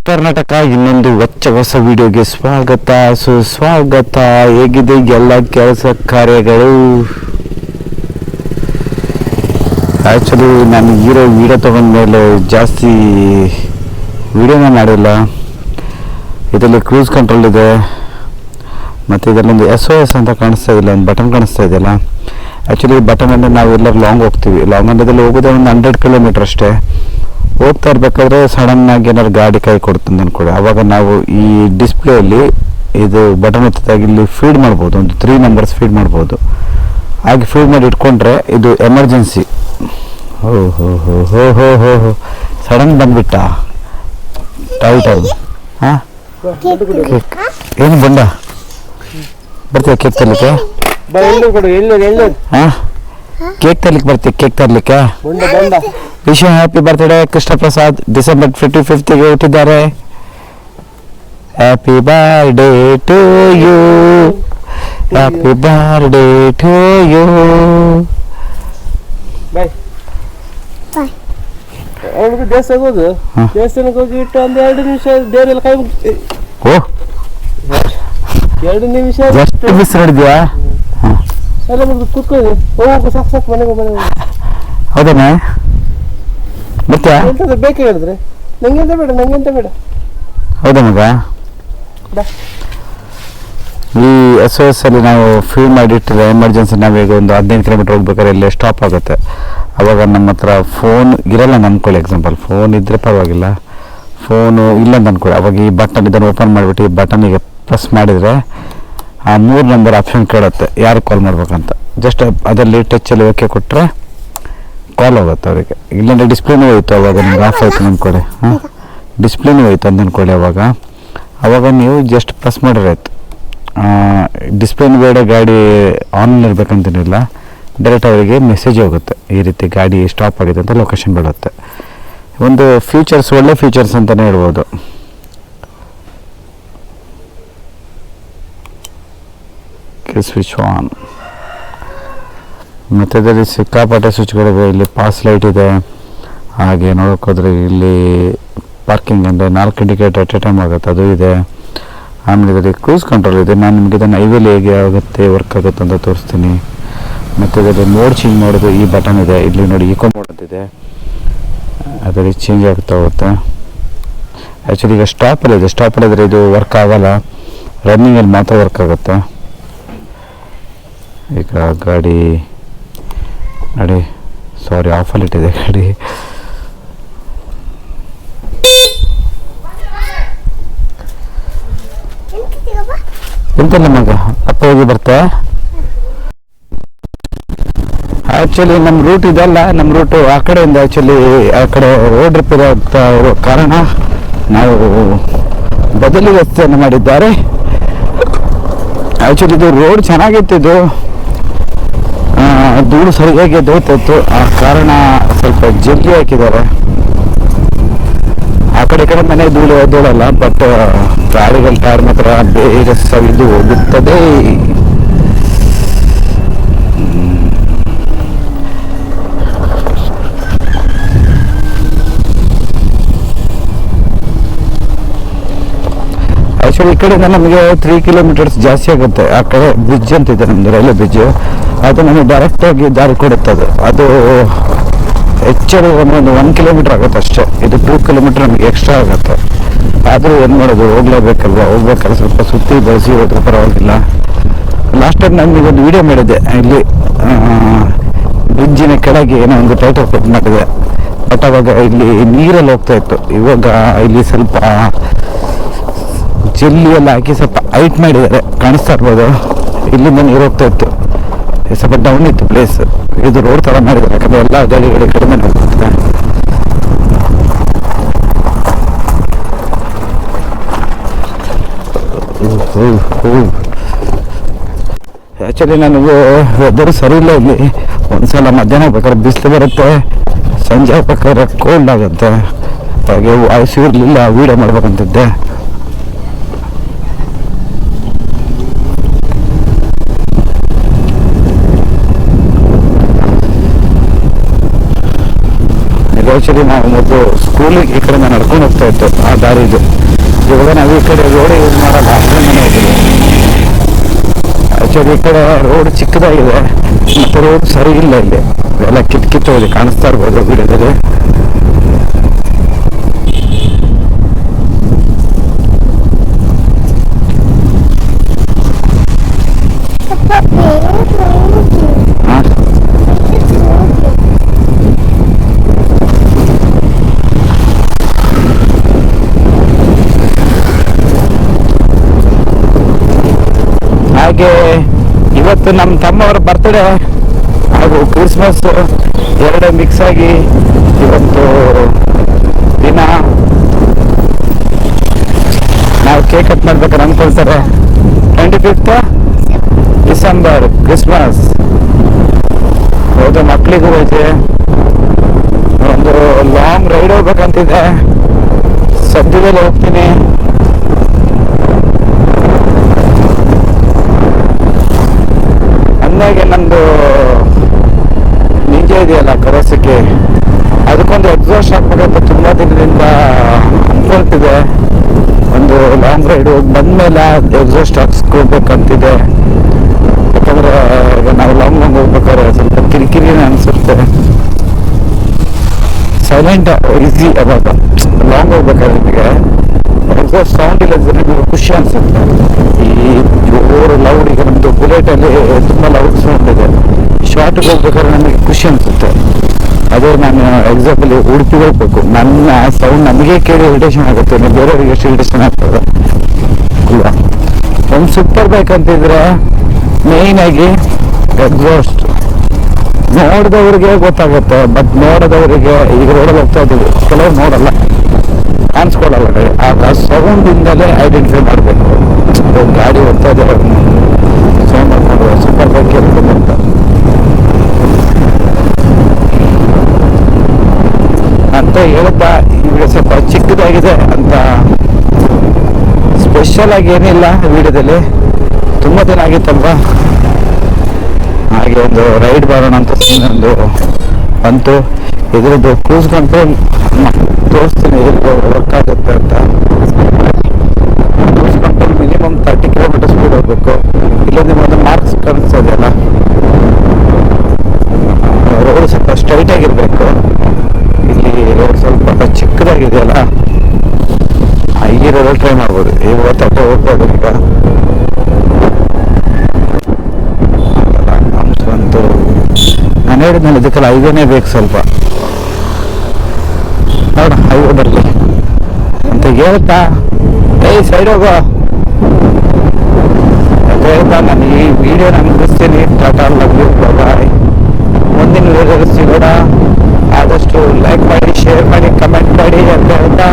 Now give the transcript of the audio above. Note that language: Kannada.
ಕರ್ನಾಟಕ ಇನ್ನೊಂದು ಹೊಚ್ಚ ಹೊಸ ವಿಡಿಯೋಗೆ ಸ್ವಾಗತ. ಸುಸ್ವಾಗತ. ಹೇಗಿದೆ ಎಲ್ಲ ಕೆಲಸ ಕಾರ್ಯಗಳು? ಆ್ಯಕ್ಚುಲಿ ನಾನು ಹೀರೋ ವಿಡಿಯೋ ತೊಗೊಂಡ್ಮೇಲೆ ಜಾಸ್ತಿ ವಿಡಿಯೋನ ಮಾಡಿಲ್ಲ. ಇದರಲ್ಲಿ ಕ್ರೂಸ್ ಕಂಟ್ರೋಲ್ ಇದೆ. ಮತ್ತು ಇದರಲ್ಲೊಂದು ಎಸ್ ಒ ಎಸ್ ಅಂತ ಕಾಣಿಸ್ತಾ ಒಂದು ಬಟನ್ ಕಾಣಿಸ್ತಾ ಇದೆಯಲ್ಲ ಆ್ಯಕ್ಚುಲಿ ಬಟನ್ ಅಂದರೆ ನಾವು ಎಲ್ಲರೂ ಲಾಂಗ್ ಹೋಗ್ತೀವಿ. ಲಾಂಗ್ ಅಂಡದಲ್ಲಿ ಹೋಗೋದೇ ಒಂದು ಹಂಡ್ರೆಡ್ ಕಿಲೋಮೀಟರ್ ಅಷ್ಟೇ. ಹೋಗ್ತಾ ಇರ್ಬೇಕಾದ್ರೆ ಸಡನ್ ಆಗಿ ಏನಾದ್ರು ಗಾಡಿ ಕೈ ಕೊಡ್ತಂದು ಅನ್ಕೊಳ್ಳಿ ಅವಾಗ ನಾವು ಈ ಡಿಸ್ಪ್ಲೇಯಲ್ಲಿ ಇದು ಬಟನ್ ಎತ್ತಿದಾಗ ಇಲ್ಲಿ ಫೀಡ್ ಮಾಡ್ಬೋದು. ಒಂದು ತ್ರೀ ನಂಬರ್ಸ್ ಫೀಡ್ ಮಾಡ್ಬೋದು. ಹಾಗೆ ಫೀಡ್ ಮಾಡಿ ಇಟ್ಕೊಂಡ್ರೆ ಇದು ಎಮರ್ಜೆನ್ಸಿ ಹೋ ಹೋ ಹೋ ಹೋ ಹೋ ಹೋ ಹೋ. ಸಡನ್ ಬಂದ್ಬಿಟ್ಟ. ಟೈಟ್ ಆಗಿ. ಹಾಂ? ಕೇಕ್ ಏನು ಬಂಡ ಬರ್ತೀಯ ಕೇಕ್ ತರ್ಲಿಕ್ಕೆ ಕೊಡು ಹಾಂ? ಕೇಕ್ ತರ್ಲಿಕ್ಕೆ ಬರ್ತೀಯ ಕೇಕ್ ತರ್ಲಿಕ್ಕೆ? ಬೊಂಡ ಬೊಂಡ wish happy birthday Krishna Prasad December fifty ಫಿಫ್ತ್ಗೆ ಹುಟ್ಟಿದ್ದಾರೆ happy birthday to you happy birthday to you bye ಅವನಿಗೆ ದೇವಸ್ಥಾನಕ್ಕೆ ಹೋಗು ಹಾ. ದೇವಸ್ಥಾನಕ್ಕೆ ಹೋಗಿ ಇಟ್ಟು ಒಂದು ಎರಡು ನಿಮಿಷ ದೇವರೆಲ್ಲ ಕೈ ಮುಗ್ದು ಓ. ಎರಡು ನಿಮಿಷ ಎಷ್ಟು ಮಿಸ್ ನೋಡಿದ್ಯಾ ಎಲ್ಲ ಮತ್ತೆ ಕೂತ್ಕೊಳ್ಳಿ ಹೋಗು ಸಾಕು ಸಾಕು ಮನೆಗೆ ಹೋಗು, ಮನೆಗೆ ಹೋಗು. ಹೌದಣ್ಣ ಬರ್ತೀಯಾ ಎಂತಂದ್ರೆ ಬೇಕೇ ಹೇಳಿದ್ರೆ? ನಂಗೆಂತ ಬೇಡ ನಂಗೆಂತ ಬೇಡ. ಹೌದಾ ಮಗ? ಬಾ. ಈ ಎಸ್ ಎಸ್ ಅಲ್ಲಿ ನಾವು ಫೀಲ್ ಮಾಡಿಟ್ಟಿದ್ರೆ ಎಮರ್ಜೆನ್ಸಿ ನಾವೀಗ ಒಂದು ಹದಿನೈದು ಕಿಲೋಮೀಟರ್ ಹೋಗ್ಬೇಕಾದ್ರೆ ಇಲ್ಲೇ ಸ್ಟಾಪ್ ಆಗುತ್ತೆ. ಅವಾಗ ನಮ್ಮ ಹತ್ರ ಫೋನ್ ಇರಲ್ಲ ಅಂತ ಅನ್ಕೊಳ್ಳಿ ಎಕ್ಸಾಂಪಲ್ ಫೋನ್ ಇದ್ರೆ ಪರವಾಗಿಲ್ಲ. ಫೋನು ಇಲ್ಲ ಅಂತ ಅನ್ಕೊಳ್ಳಿ ಅವಾಗ ಈ ಬಟನ್ ಇದನ್ನು ಓಪನ್ ಮಾಡಿಬಿಟ್ಟು ಈ ಬಟನಿಗೆ ಪ್ರೆಸ್ ಮಾಡಿದರೆ ಆ ಮೂರು ನಂಬರ್ ಆಪ್ಷನ್ ಕೇಳುತ್ತೆ. ಯಾರು ಕಾಲ್ ಮಾಡ್ಬೇಕಂತ? ಜಸ್ಟ್ ಅದರಲ್ಲಿ ಟಚ್ಚಲ್ಲಿ ಓಕೆ ಕೊಟ್ಟರೆ ಕಾಲ್ ಹೋಗುತ್ತೆ ಅವರಿಗೆ. ಇಲ್ಲಾಂದರೆ ಡಿಸ್ಪ್ಲೇನೂ ಹೋಯ್ತು ಅವಾಗ ನಿಮ್ಗೆ ಆಫ್ ಆಯ್ತು ಅಂದ್ಕೊಳ್ಳಿ. ಹಾಂ? ಡಿಸ್ಪ್ಲೇನೂ ಹೋಯ್ತು ಅಂತ ಅಂದ್ಕೊಳ್ಳಿ ಅವಾಗ. ಅವಾಗ ನೀವು ಜಸ್ಟ್ ಪ್ರೆಸ್ ಮಾಡಿರಾಯ್ತು ಡಿಸ್ಪ್ಲೇನ್ ಬೇಡ, ಗಾಡಿ ಆನ್ ಇರಬೇಕಂತೇನಿಲ್ಲ. ಡೈರೆಕ್ಟ್ ಅವರಿಗೆ ಮೆಸೇಜ್ ಹೋಗುತ್ತೆ. ಈ ರೀತಿ ಗಾಡಿ ಸ್ಟಾಪ್ ಆಗಿದೆ ಅಂತ ಲೊಕೇಶನ್ ಬೀಳುತ್ತೆ. ಒಂದು ಫ್ಯೂಚರ್ಸ್ ಒಳ್ಳೆ ಫ್ಯೂಚರ್ಸ್ ಅಂತಲೇ ಹೇಳ್ಬೋದು. ಸ್ವಿಚ್ ಆನ್ ಮತ್ತು ಇದರಲ್ಲಿ ಸಿಕ್ಕಾಪಟ್ಟೆ ಸ್ವಿಚ್ಗಳಿವೆ ಇಲ್ಲಿ ಪಾಸ್ ಲೈಟ್ ಇದೆ. ಹಾಗೆ ನೋಡೋಕ್ಕೋದ್ರೆ ಇಲ್ಲಿ ಪಾರ್ಕಿಂಗ್ ಅಂದರೆ ನಾಲ್ಕು ಇಂಡಿಕೇಟರ್ ಅಟ್ ಎ ಟೈಮ್ ಆಗುತ್ತೆ. ಅದು ಇದೆ. ಆಮೇಲೆ ಇದರಲ್ಲಿ ಕ್ರೂಸ್ ಕಂಟ್ರೋಲ್ ಇದೆ. ನಾನು ನಿಮಗೆ ಇದನ್ನು ಐವೇಲಿ ಹೇಗೆ ಆಗುತ್ತೆ ವರ್ಕ್ ಆಗುತ್ತೆ ಅಂತ ತೋರಿಸ್ತೀನಿ. ಮತ್ತು ಇದರಲ್ಲಿ ಮೋಡ್ ಚೇಂಜ್ ಮಾಡೋದು ಈ ಬಟನ್ ಇದೆ. ಇಲ್ಲಿ ನೋಡಿ ಈಕೋ ಮೋಡ್ ಅಂತಿದೆ ಅದರಲ್ಲಿ ಚೇಂಜ್ ಆಗ್ತಾ ಹೋಗುತ್ತೆ. ಆ್ಯಕ್ಚುಲಿ ಈಗ ಸ್ಟಾಪಲ್ಲಿದೆ ಇದೆ. ಸ್ಟಾಪಲ್ಲಿ ಇದ್ರೆ ಇದು ವರ್ಕ್ ಆಗೋಲ್ಲ. ರನ್ನಿಂಗಲ್ಲಿ ಮಾತ್ರ ವರ್ಕ್ ಆಗುತ್ತೆ. ಈಗ ಗಾಡಿ ನಡಿ. ಸಾರಿ ಆಫಲ್ಲಿ ಇಟ್ಟಿದೆ ಗಾಡಿ. ಎಂತಲ್ಲ ಮಗ? ಅಪ್ಪ ಹೋಗಿ ಬರ್ತಾ? ಆ್ಯಕ್ಚುಲಿ ನಮ್ಮ ರೂಟ್ ಇದೆಲ್ಲ ನಮ್ಮ ರೂಟು ಆ ಕಡೆಯಿಂದ ಆ್ಯಕ್ಚುಲಿ ಆ ಕಡೆ ರೋಡ್ ರಿಪೇರಿ ಆಗ್ತಾ ಇರೋ ಕಾರಣ ನಾವು ಬದಲಿ ವ್ಯವಸ್ಥೆಯನ್ನು ಮಾಡಿದ್ದಾರೆ. ಆ್ಯಕ್ಚುಲಿ ಇದು ರೋಡ್ ಚೆನ್ನಾಗಿತ್ತು, ಇದು ಧೂಳು ಸರಿಯಾಗಿ ದೋತಿತ್ತು ಆ ಕಾರಣ ಸ್ವಲ್ಪ ಜಗ್ಗಿ ಹಾಕಿದ್ದಾರೆ. ಆ ಕಡೆ ಕಡೆ ಮನೆ ಧೂಳು ಧೂಳಲ್ಲ ಬಟ್ ಗಾಡಿಗಳ ಟೈರ್ ಮಾತ್ರ ಬೇಗ ಸವಿದು ಹೋಗುತ್ತದೆ ಆ್ಯಕ್ಚುಲಿ ಈ ಕಡೆಯಿಂದ ನಮಗೆ ತ್ರೀ ಕಿಲೋಮೀಟರ್ಸ್ ಜಾಸ್ತಿ ಆಗುತ್ತೆ. ಆ ಕಡೆ ಬ್ರಿಡ್ಜ್ ಅಂತ ಇದೆ ನಮ್ಮದು ರೈಲ್ವೆ ಬ್ರಿಡ್ಜ್ ಅದು ನಮಗೆ ಡೈರೆಕ್ಟಾಗಿ ದಾರಿ ಕೊಡುತ್ತೆ ಅದು ಅದು ಹೆಚ್ಚಾಗಿ ಒಂದು ಒನ್ ಕಿಲೋಮೀಟರ್ ಆಗುತ್ತೆ ಅಷ್ಟೇ. ಇದು ಟೂ ಕಿಲೋಮೀಟರ್ ನಮಗೆ ಎಕ್ಸ್ಟ್ರಾ ಆಗುತ್ತೆ. ಆದರೂ ಏನು ಮಾಡೋದು, ಹೋಗ್ಲೇಬೇಕಲ್ವಾ? ಹೋಗ್ಬೇಕಲ್ಲ ಸ್ವಲ್ಪ ಸುತ್ತಿ ಬಳಸಿ ಹೋದ್ರೆ ಪರವಾಗಿಲ್ಲ. ಲಾಸ್ಟ್ ಟೈಮ್ ನಾನು ಒಂದು ವಿಡಿಯೋ ಮಾಡಿದ್ದೆ. ಇಲ್ಲಿ ಬ್ರಿಡ್ಜಿನ ಕೆಳಗೆ ಏನೋ ಒಂದು ಟೈಟಲ್ ಕೊಟ್ಟು ಮಾಡಿದೆ. ಬಟ್ ಅವಾಗ ಇಲ್ಲಿ ನೀರಲ್ಲಿ ಹೋಗ್ತಾ ಇತ್ತು. ಇವಾಗ ಇಲ್ಲಿ ಸ್ವಲ್ಪ ಜಲ್ಲಿ ಎಲ್ಲ ಹಾಕಿ ಸ್ವಲ್ಪ ಹೈಟ್ ಮಾಡಿದ್ದಾರೆ. ಕಾಣಿಸ್ತಾ ಇರ್ಬೋದು ಇಲ್ಲಿಂದ ನೀರು ಹೋಗ್ತಾ ಇತ್ತು. ಸ್ವಲ್ಪ ಡೌನ್ ಇತ್ತು ಪ್ಲೇಸ್ ಇದು ರೋಡ್ ಥರ ಮಾಡಿದ್ದಾರೆ. ಯಾಕಂದರೆ ಎಲ್ಲ ಗಾಡಿಗಳು ಕಡಿಮೆ ಹೋಗ್ತದೆ ಆ್ಯಕ್ಚುಲಿ ನನಗೆ ವೆದರ್ ಸರಿ ಇಲ್ಲ ಇಲ್ಲಿ. ಒಂದ್ಸಲ ಮಧ್ಯಾಹ್ನ ಬೇಕಾದ್ರೆ ಬಿಸಿಲು ಬರುತ್ತೆ. ಸಂಜೆ ಬೇಕಾದ್ರೆ ಕೋಲ್ಡ್ ಆಗುತ್ತೆ. ಹಾಗೆ ವಾಯ್ಸ್ ಇರಲಿಲ್ಲ. ವೀಡಿಯೋ ಮಾಡ್ಬೇಕಂತಿದ್ದೆ. ಆಕ್ಚುಲಿ ನಾವು ಮೊದಲು ಸ್ಕೂಲಿಗೆ ಈ ಕಡೆಯಿಂದ ನಡ್ಕೊಂಡು ಹೋಗ್ತಾ ಇತ್ತು ಆ ದಾರಿದು ಇವಾಗ ನಾವು ಈ ಕಡೆ ರೋಡ್ ಯೂಸ್ ಮಾಡಲ್ಲ ಆಕ್ಚುಲಿ ಈ ಕಡೆ ರೋಡ್ ಚಿಕ್ಕದಾಗಿದೆ, ಮತ್ತೆ ರೋಡ್ ಸರಿ ಇಲ್ಲ ಇಲ್ಲಿ. ಎಲ್ಲ ಕಿತ್ ಕಿತ್ತು ಹೋಗಿ ಕಾಣಿಸ್ತಾ ಇರ್ಬೋದು ವಿಡಿಯೋದಲ್ಲಿ ಹಾ ಹಾಗೆ ಇವತ್ತು ನಮ್ಮ ತಮ್ಮವರ ಬರ್ತ್ಡೇ ಹಾಗೂ ಕ್ರಿಸ್ಮಸ್ ಎರಡೇ ಮಿಕ್ಸ್ ಆಗಿ ಇವತ್ತು ದಿನ ನಾವು ಕೇಕ್ ಕಟ್ ಮಾಡ್ಬೇಕಾದ್ರೆ ಅನ್ಕೊಳ್ತಾರೆ. ಟ್ವೆಂಟಿ ಫಿಫ್ತ್ ಡಿಸೆಂಬರ್ ಕ್ರಿಸ್ಮಸ್ ಹೌದು ಮಕ್ಕಳಿಗೂ ಹೋಯ್ತೆ ಒಂದು ಲಾಂಗ್ ರೈಡ್ ಹೋಗ್ಬೇಕಂತಿದೆ. ಸದ್ಯದಲ್ಲಿ ಹೋಗ್ತೀನಿ. ಅಂದಾಗೆ ನಂದು ನಿಂಜೆ ಇದೆಯಲ್ಲ ಕರೋಸಕ್ಕೆ ಅದಕ್ಕೊಂದು ಎಕ್ಸಾಸ್ಟ್ ಹಾಕ್ಬೇಕಂತ ತುಂಬಾ ದಿನದಿಂದ ಅನ್ಕೊಳ್ತಿದೆ. ಒಂದು ಲಾಂಗ್ ರೈಡ್ ಹೋಗಿ ಬಂದಮೇಲೆ ಎಕ್ಸಾಸ್ಟ್ ಹಾಕ್ಸ್ಕೊಳ್ಬೇಕಂತಿದೆ. ಯಾಕಂದ್ರೆ ಈಗ ನಾವು ಲಾಂಗ್ ಲಾಂಗ್ ಹೋಗ್ಬೇಕಾದ್ರೆ ಸ್ವಲ್ಪ ಕಿರಿಕಿರಿನೇ ಅನ್ಸುತ್ತೆ. ಸೈಲೆಂಟ್ ಈಸಿ ಅವಾಗ. ಲಾಂಗ್ ಹೋಗ್ಬೇಕಾದ್ರೆ ನಿಮಗೆ. ಎಕ್ಸಾಸ್ಟ್ ಸೌಂಡ್ ಇಲ್ಲ ನಿಮಗೆ ಖುಷಿ ಅನ್ಸುತ್ತೆ? ಈ ಜೋರು ಲೌಡ್ ಈಗ ನಮ್ದು ಬುಲೆಟ್ ಅಲ್ಲಿ ತುಂಬಾ ಲೌಡ್ ಸೌಂಡ್ ಇದೆ. ಶಾರ್ಟ್ಗೆ ಹೋಗ್ಬೇಕಾದ್ರೆ ನಮಗೆ ಖುಷಿ ಅನ್ಸುತ್ತೆ. ಅದೇ ನಾನು ಎಕ್ಸಾಂಪಲ್ ಉಡುಪಿಗೆ ಹೋಗ್ಬೇಕು. ನನ್ನ ಸೌಂಡ್ ನಮಗೆ ಕೇಳಿ ಇರಿಟೇಷನ್ ಆಗುತ್ತೆ. ಬೇರೆಯವ್ರಿಗೆ ಎಷ್ಟು ಇರಿಟೇಷನ್ ಆಗ್ತದೆ. ಅಲ್ವಾ ಒಂದು ಸೂಪರ್ ಬೈಕ್ ಅಂತಿದ್ರೆ ಮೇಯ್ನ್ ಆಗಿ ಎಕ್ಸಾಸ್ಟ್ ನೋಡಿದವರಿಗೆ ಗೊತ್ತಾಗುತ್ತೆ ಬಟ್ ನೋಡದವರಿಗೆ ಈಗ ರೋಡಲ್ಲಿ ಹೋಗ್ತಾ ಇದ್ದೀವಿ. ಕೆಲವರು ನೋಡಲ್ಲ. ಕಾಣಿಸ್ಕೊಳ್ಳಲ್ಲ ಆ ಬಸ್ ಇಂದಲೇ ಐಡೆಂಟಿಫೈ ಮಾಡಬೇಕು. ಗಾಡಿ ಹೋಗ್ತಾ ಇದೆ ಸೌಂಡ್ ಸೂಪರ್ ಬೈಕ್ ಅಂತ. ಅಂತ ಹೇಳ್ತಾ ಈಗ ಸ್ವಲ್ಪ ಚಿಕ್ಕದಾಗಿದೆ ಅಂತ ಸ್ಪೆಷಲ್ ಆಗಿ ಏನಿಲ್ಲ ವಿಡಿಯೋದಲ್ಲಿ. ತುಂಬ ದಿನ ಆಗಿತ್ತಲ್ವಾ? ಹಾಗೆ ಒಂದು ರೈಡ್ ಬರೋಣ ಅಂತ ಒಂದು ಬಂತು. ಇದ್ರದ್ದು ಕಂಟ್ರೋಲ್ ತೋರಿಸ್ತೀನಿ ವರ್ಕ್ ಆಗುತ್ತೆ ಅಂತ. Control minimum thirty kilometre speed ಹೋಗ್ಬೇಕು. ಇಲ್ಲೇ ಒಂದು ಮಾರ್ಕ್ಸ್ ಕಾಣಿಸ್ತಾ ಇದೆಯಲ್ಲ ರೋಡ್ ಸ್ವಲ್ಪ ಸ್ಟ್ರೈಟ್ ಆಗಿರಬೇಕು. ಇಲ್ಲಿ ರೋಡ್ ಸ್ವಲ್ಪ ಚಿಕ್ಕದಾಗಿದೆಯಲ್ಲ ಈ ರೋಡಲ್ಲಿ ಟ್ರೈ ಮಾಡ್ಬೋದು. ಇವತ್ತು ಹೋಗ್ಬೋದು ಈಗ. ನಾನು ಹೇಳಿದ್ನಲ್ಲ, ಇದಕ್ಕೆಲ್ಲ ಹೈವೇನೇ ಬೇಕು ಸ್ವಲ್ಪ. ನೋಡ ಹೈವೇ ಬರಲಿ. ಅಂತ ಹೇಳ್ತಾ ಏಯ್ ಸೈಡ್ ಹೋಗೋ ಅಂತ ಹೇಳ್ತಾ, ನಾನು ಈ ವಿಡಿಯೋ ನಾನು ಮುಗಿಸ್ತೀನಿ. ಟಾಟಾ ಲವ್ ಯು ಬಾಯ್ ಮುಂದಿನ ವಿಡಿಯೋ ಸಿಗೋಣ. ಆದಷ್ಟು ಲೈಕ್ ಮಾಡಿ ಶೇರ್ ಮಾಡಿ ಕಮೆಂಟ್ ಮಾಡಿ ಅಂತ ಹೇಳ್ತಾ.